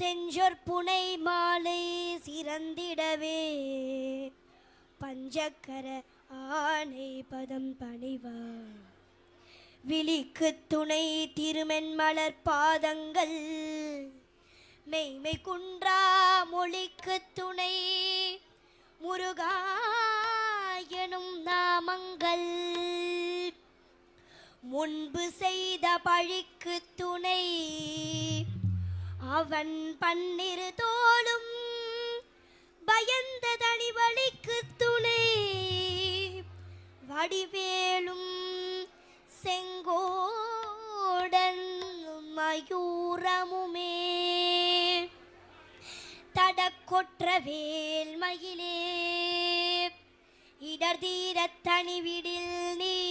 செஞ்சொற்புனை மாலை சிறந்திடவே. பஞ்சக்கர ஆணை பதம் பணிவார் விழிக்கு துணை திருமென்மலர் பாதங்கள். மெய்மை குன்றா மொழிக்கு துணை. முருகா எனும் நாமங்கள். முன்பு செய்த பழிக்கு துணை. அவன் பன்னிரு தோளும் பயந்த தனிவழிக்கு துணை. வடிவேலும் செங்கோடன் மயூரமுமே. தடக்கொற்ற வேல்மயிலே இடர்தீரத் தனிவிடில் நீ.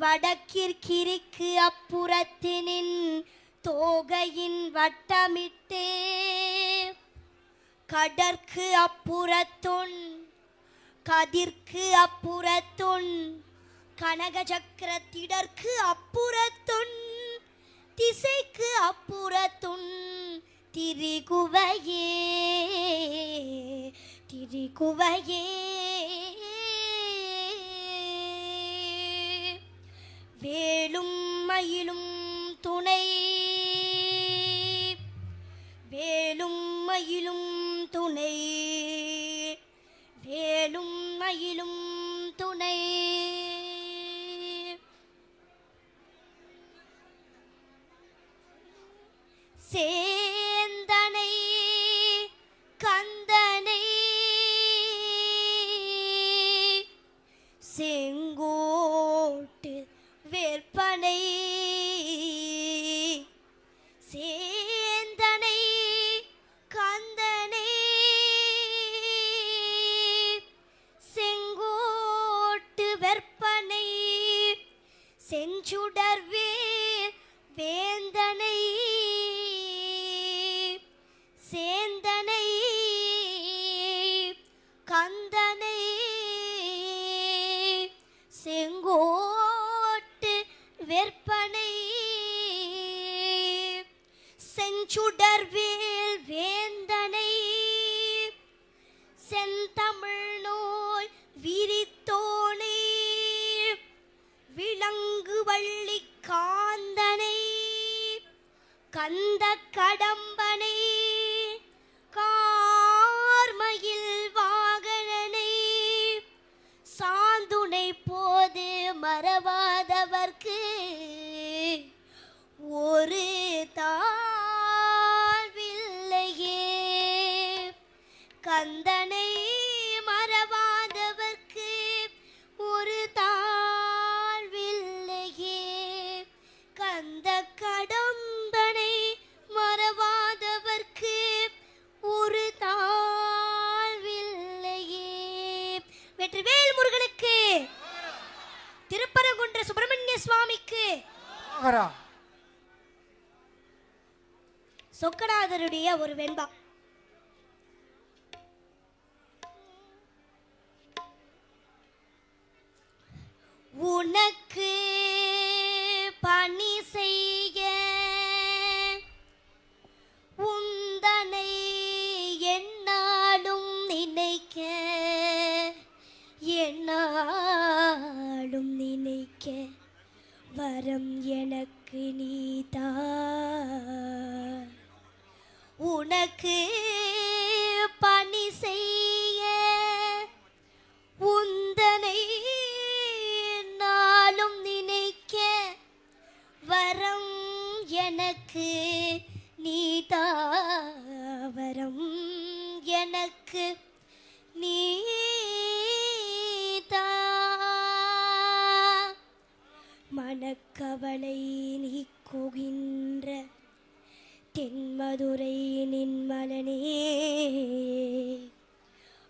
வடக்கிற்கிருக்கு அப்புறத்தினின் தோகையின் வட்டமிட்டே. கடற்கு அப்புறத்துண் கதிர்க்கு அப்புறத்துண் கனக சக்கரத்திடற்கு அப்புறத்துண் திசைக்கு அப்புறத்துண் திரிகுவையே திரிகுவையே. வேலும் மயிலும் துணை வேலும் மயிலும் துணை. வேலும் மயிலும் துணை. சேந்தனை கந்தனை. செங்கோட்டு வேற்பனை. விலங்கு வள்ளி காந்தனை கந்த கடம்பனை கா திருப்பரங்குன்ற சுப்பிரமணிய சுவாமிக்கு. சொக்கநாதருடைய ஒரு வெண்பா. எனக்கு நீ தாவரம். எனக்கு நீ மனக்கவலை நீக்குகின்ற தென்மதுரை நின்மலனே.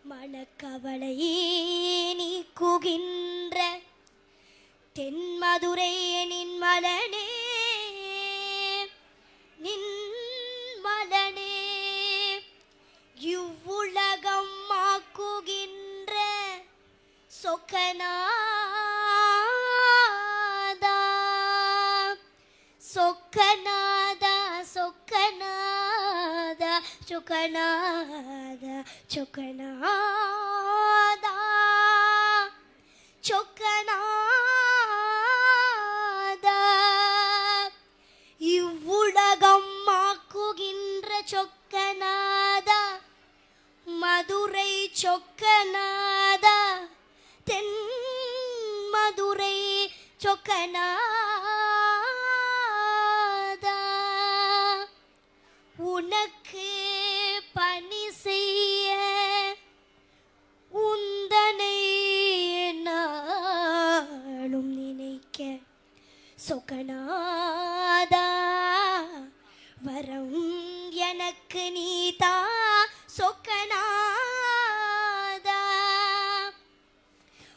மனக்கவலை நீக்குகின்ற தென்மதுரை நின்மலனே. சொக்கநாதா சொக்கநாதா சொக்கநாதா சொக்கநாதா சொக்கநாதா சொக்கநாதா. இவ்வுலகம் மாக்குகின்ற சொக்கநாதா மதுரை சொக்கநாதா. உரை சொக்கனாதா உனக்கு பணி செய்ய உந்தனை நாளும் நினைக்க சொக்கனாதா வரம் எனக்கு நீதா சொக்கனாதா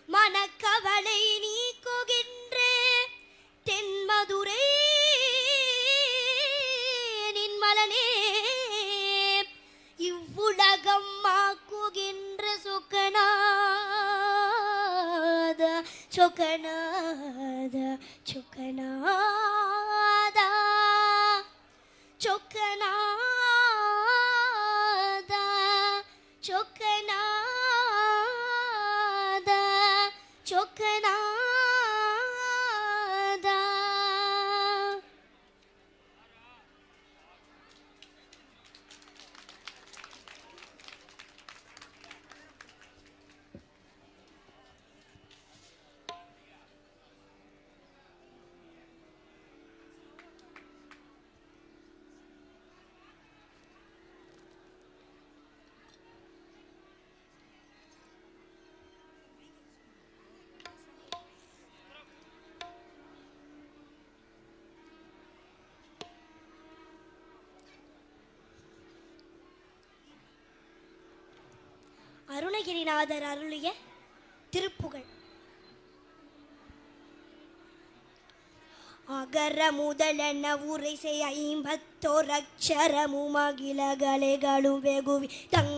மனக்கவலை போகின்ற சொக்கநாத சொக்கநாத சொக்கநாத சொக்கநாத சொக்கநாத சொக்கநாத. அருணகிரிநாதர் அருளிய திருப்புகழ். அகர முதலென உரை செய் ஐம்பத்தோரக்ஷரமும் அகிலகலைகளும் வெகுவி தங்க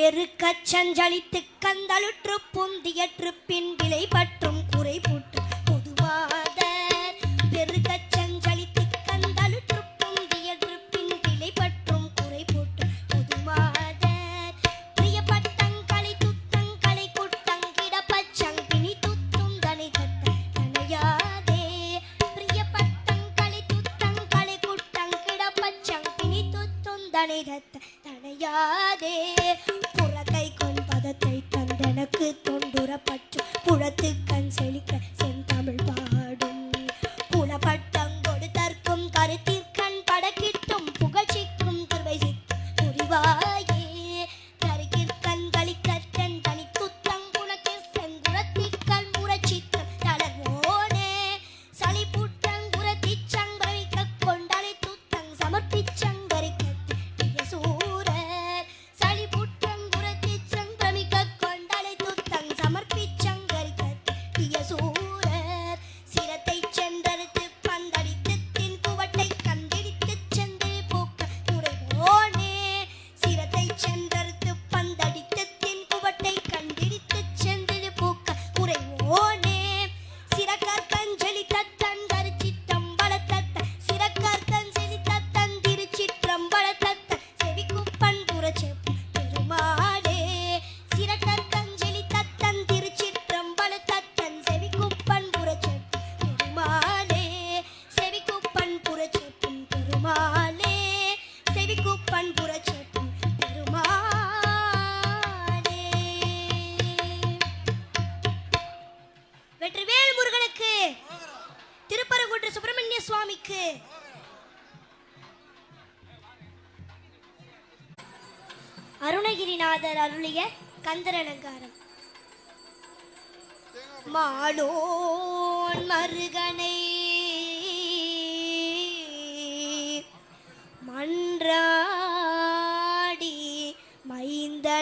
பெருக்கச் சஞ்சலித்து கந்தலுற்று புந்தியற்று பின் விலை பற்றும்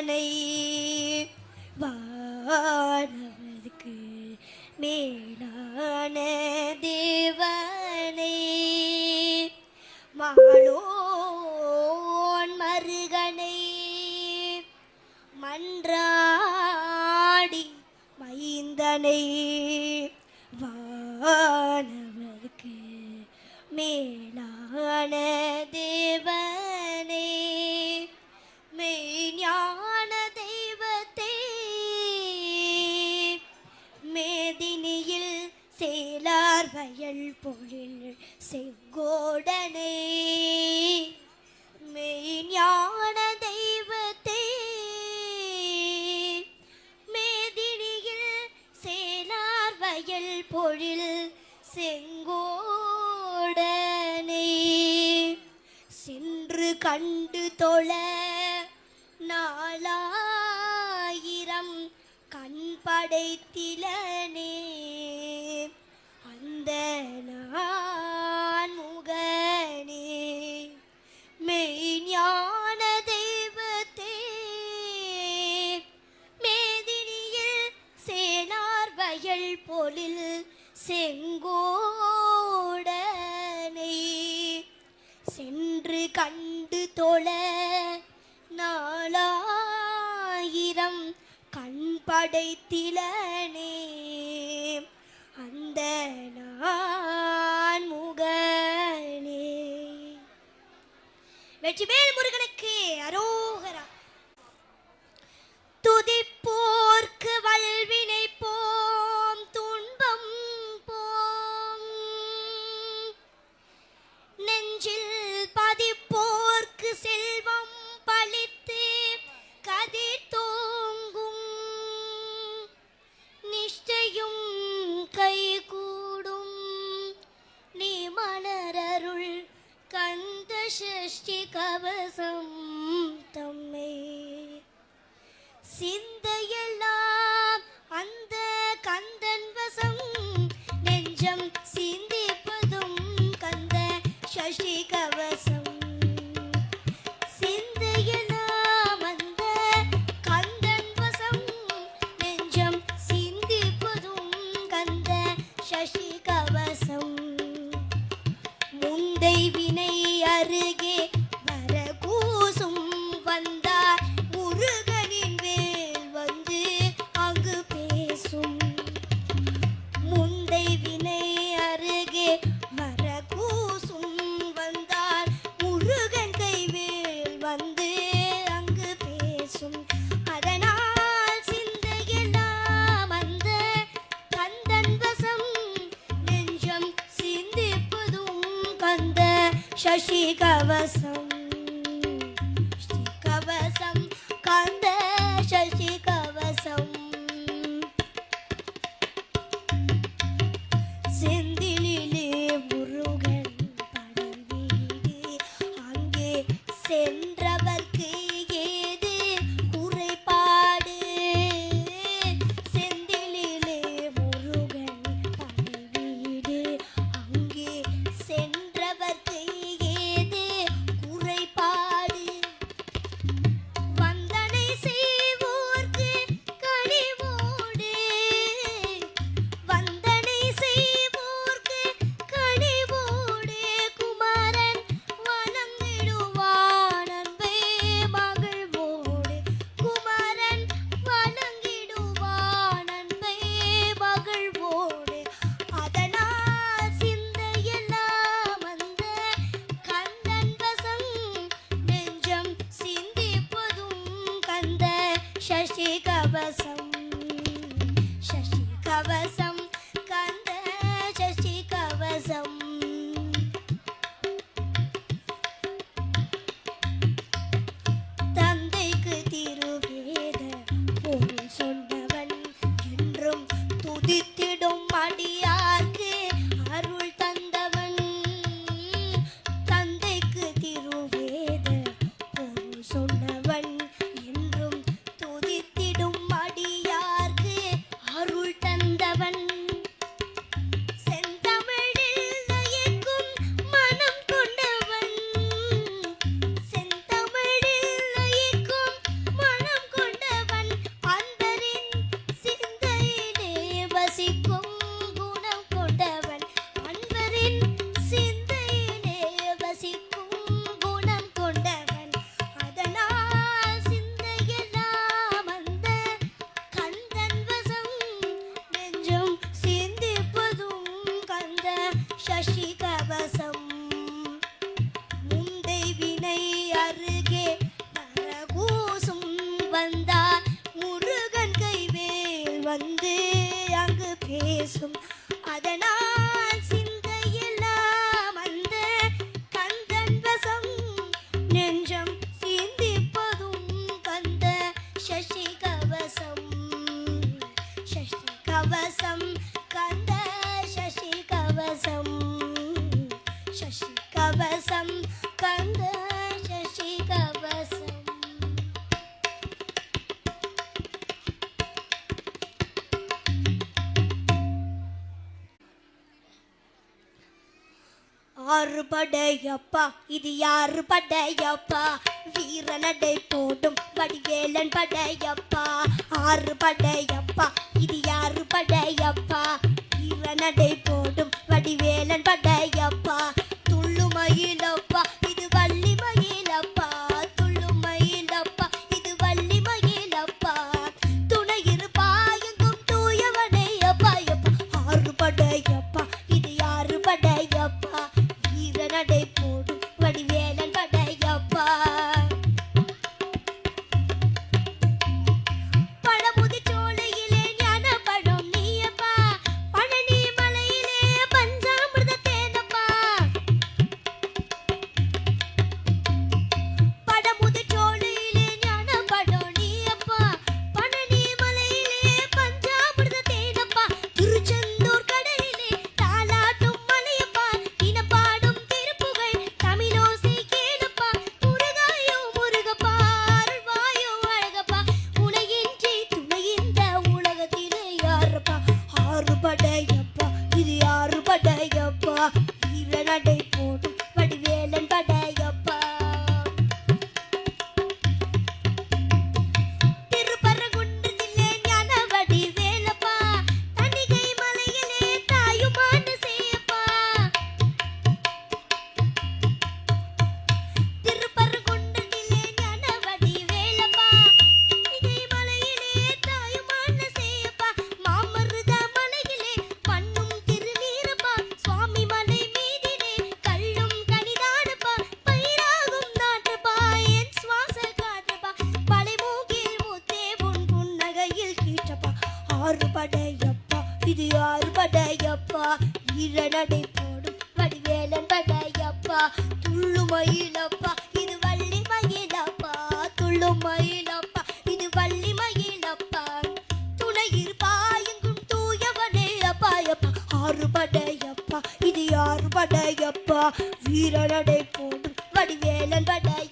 Annie. பொழில் செங்கோடனே மெய்ஞான தெய்வத்தை மேதினியில் சேலார் வயல் பொழில் செங்கோடனே. சென்று கண்டு தொழ நாளாயிரம் கண் படைத்திலனே. செங்கோடனை சென்று கண்டு தொழ நாலாயிரம் கண் படைத்திலனே அந்த நான் முகனே. வெற்றிவேல் முருகனுக்கு அரோ சஷ்டி கவசம் தம்மை. சிந்தையெல்லாம் அந்த கந்தன் வசம். நெஞ்சம் சிந்திப்பதும் கந்த சஷ்டி కవశ கவசம் கந்த சசி கவசம். ஆறு படையப்பா இது யாரு படையப்பா வீரநடை போடும் வடிவேலன் படையப்பா. ஆறு படையப்பா இது யாரு படையப்பா வீரநடை போடும் வடிவேலன் படையப்பா. மயிலப்பா இது வள்ளி மயிலப்பா துள்ளும் மயிலப்பா இது வள்ளி மயிலப்பா. துணை இருப்பாயங்கும் தூயவனே அப்பா எப்பா ஆறு படையப்பா இது யாரு படையப்பா வீரநடை போடும் வடிவேல மயிலப்பா இது வள்ளி மயிலப்பா துள்ளும் மயிலப்பா இது வள்ளி மயிலப்பா. துணை இருப்பா தூயவனே அப்பா ஆறுபடையப்பா இது ஆறுபடையப்பா. வீரனடை போடும் வடிவேலன் படையப்பா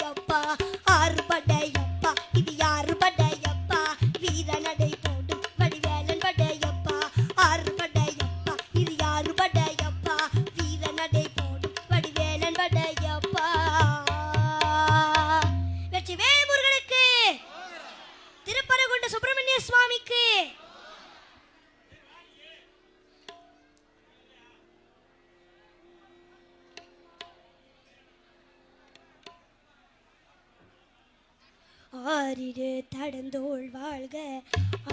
ஆறிடு தடந்தோள் வாழ்க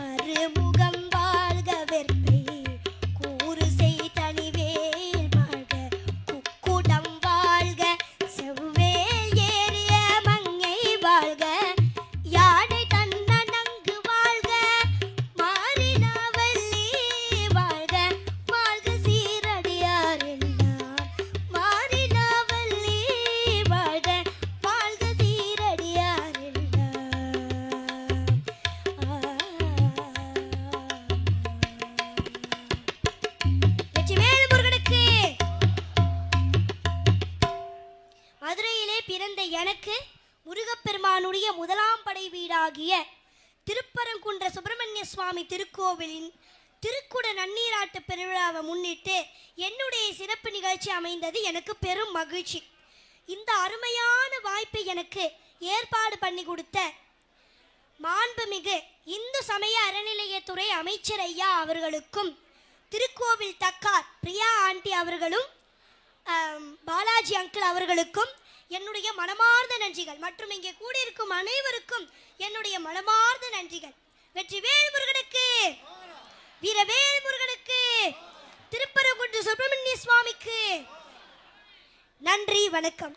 அறுமுகம் வாழ்க வெற்பை பிறந்த எனக்கு முருகப்பெருமானுடைய முதலாம் படை வீடாகிய திருப்பரங்குன்ற சுப்பிரமணிய சுவாமி திருக்கோவிலின் திருக்குட நன்னீராட்டு பெருவிழாவை முன்னிட்டு என்னுடைய சிறப்பு நிகழ்ச்சி அமைந்தது எனக்கு பெரும் மகிழ்ச்சி. இந்த அருமையான வாய்ப்பை எனக்கு ஏற்பாடு பண்ணி கொடுத்த மாண்புமிகு இந்து சமய அறநிலையத்துறை அமைச்சர் ஐயா அவர்களுக்கும் திருக்கோவில் தக்கார் பிரியா ஆண்டி அவர்களும் பாலாஜி அங்கிள் அவர்களுக்கும் என்னுடைய மனமார்ந்த நன்றிகள். மற்றும் இங்கே கூடியிருக்கும் அனைவருக்கும் என்னுடைய மனமார்ந்த நன்றிகள். வெற்றி வேல் முருகனுக்கு வீரவேல் முருகனுக்கு சுப்பிரமணிய சுவாமிக்கு நன்றி வணக்கம்.